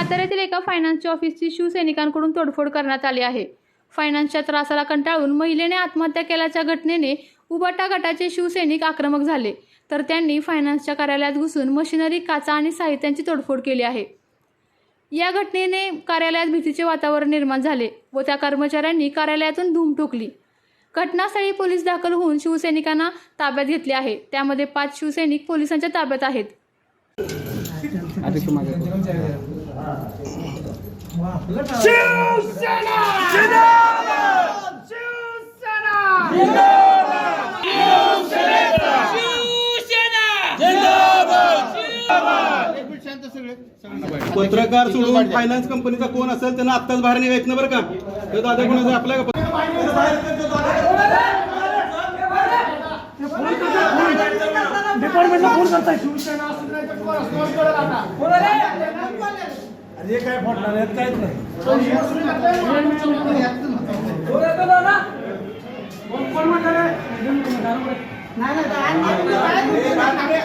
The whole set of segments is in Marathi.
साताऱ्यातील एका फायनान्सच्या ऑफिसची शिवसैनिकांकडून तोडफोड करण्यात आली आहे. फायनान्सच्या त्रासाला कंटाळून महिलेने आत्महत्या केल्याच्या घटनेने उबाटा गटाचे शिवसैनिक आक्रमक झाले. तर त्यांनी फायनान्सच्या कार्यालयात घुसून मशिनरी काचा आणि साहित्यांची तोडफोड केली आहे. या घटनेने कार्यालयात भीतीचे वातावरण निर्माण झाले व त्या कर्मचाऱ्यांनी कार्यालयातून धूम ठोकली. घटनास्थळी पोलीस दाखल होऊन शिवसैनिकांना ताब्यात घेतले आहे. त्यामध्ये पाच शिवसैनिक पोलिसांच्या ताब्यात आहेत. पत्रकार सोडून फायनान्स कंपनीचा कोण असेल त्यांना आत्ताच बाहेर निघायचं ना बरं का? ते दादा कोणाचं आपल्या का डिपार्टमेंटला फोन करताय शिवसेना असं नाही तर कोण असं कोण कळलं आता. अरे हे काय फोडणार यात काहीच नाही. कोण म्हणणार आहे? काय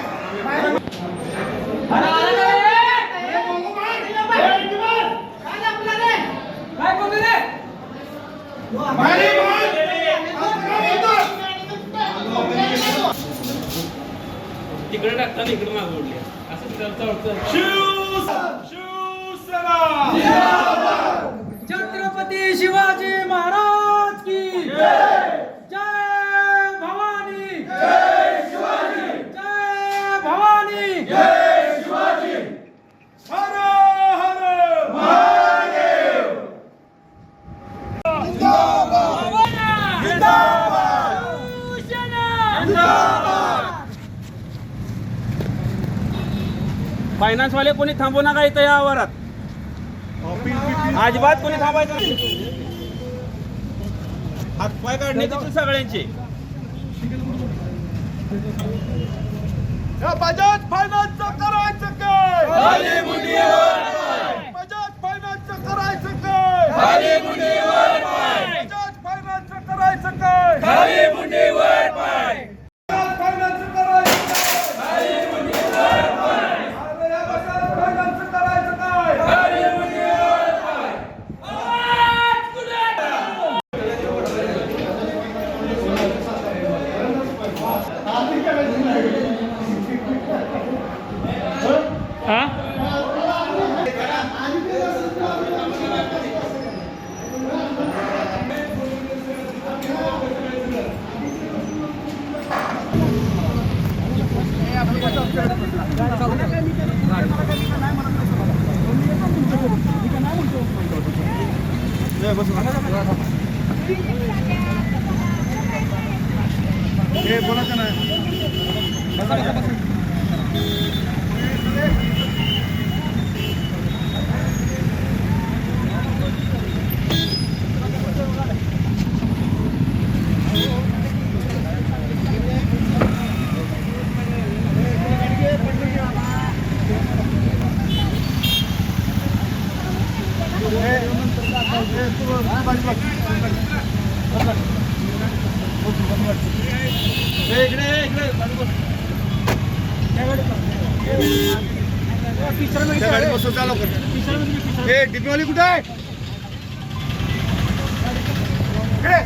इकडे टाकताना इकडे मागे ओढली. असं चढता शिवसेना शिवाजी महाराज की जय भवानी जय शिवाजी जय भवानी फायनान्स वाले कोणी थांबू नका इथं या आवारात. अजिबात कोणी थांबायचं. हातपाय काढणे तिथून सगळ्यांचे. बजाज फायनान्सचं करायचं काय? त्या गाडीत बसून चालव कर ए डिपीवाली कुठे आहे इकडे.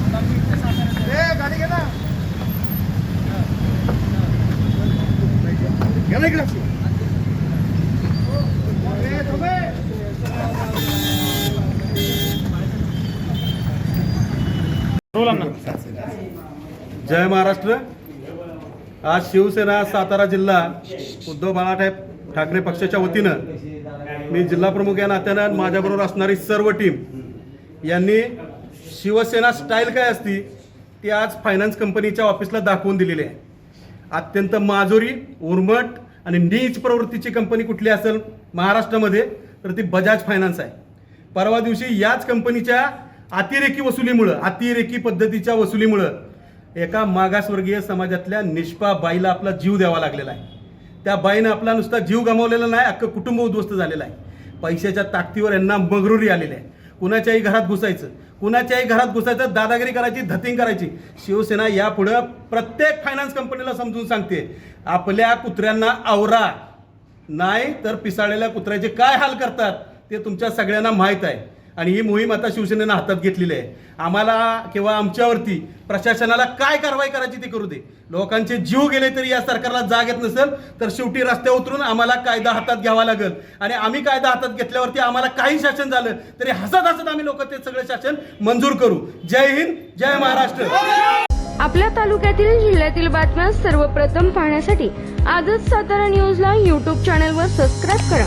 ए, गाडी घे ना घे ना इकडे ए, थांबे. जय महाराष्ट्र. आज शिवसेना सातारा जिल्हा उद्धव बाळासाहेब ठाकरे पक्षाच्या वतीनं मी जिल्हा प्रमुख या नात्यानं माझ्याबरोबर असणारी सर्व टीम यांनी शिवसेना स्टाईल काय असती ती आज फायनान्स कंपनीच्या ऑफिसला दाखवून दिलेली आहे. अत्यंत माजोरी उर्मट आणि नीच प्रवृत्तीची कंपनी कुठली असेल महाराष्ट्रामध्ये तर ती बजाज फायनान्स आहे. परवा दिवशी याच कंपनीच्या अतिरेकी वसुलीमुळं अतिरेकी पद्धतीच्या वसुलीमुळं एका मागासवर्गीय समाजातल्या निष्पा बाईला आपला जीव द्यावा लागलेला आहे. त्या बाईनं आपला नुसता जीव गमावलेला नाही अख्खं कुटुंब उद्ध्वस्त झालेलं आहे. पैशाच्या ताकदीवर यांना मगरुरी आलेली आहे. कुणाच्याही घरात घुसायचं कुणाच्याही घरात घुसायचं दादागिरी करायची धतिंग करायची. शिवसेना यापुढं प्रत्येक फायनान्स कंपनीला समजून सांगते आपल्या कुत्र्यांना आवरा. नाही तर पिसाळलेल्या कुत्र्याचे काय हाल करतात ते तुमच्या सगळ्यांना माहीत आहे. आणि ही मोहीम आता शिवसेनेनं हातात घेतलेली आहे. आम्हाला किंवा आमच्यावरती प्रशासनाला काय कारवाई करायची ती करू दे. लोकांचे जीव गेले तरी या सरकारला जाग येत नसेल तर शेवटी रस्त्यावर उतरून आम्हाला कायदा हातात घ्यावा लागेल. आणि आम्ही कायदा हातात घेतल्यावरती आम्हाला काही शासन झालं तरी हसत हसत आम्ही लोक ते सगळं शासन मंजूर करू. जय हिंद जय महाराष्ट्र. आपल्या तालुक्यातील जिल्ह्यातील बातम्या सर्वप्रथम पाहण्यासाठी आजच सातारा न्यूजला यूट्यूब चॅनलवर सबस्क्राईब करा.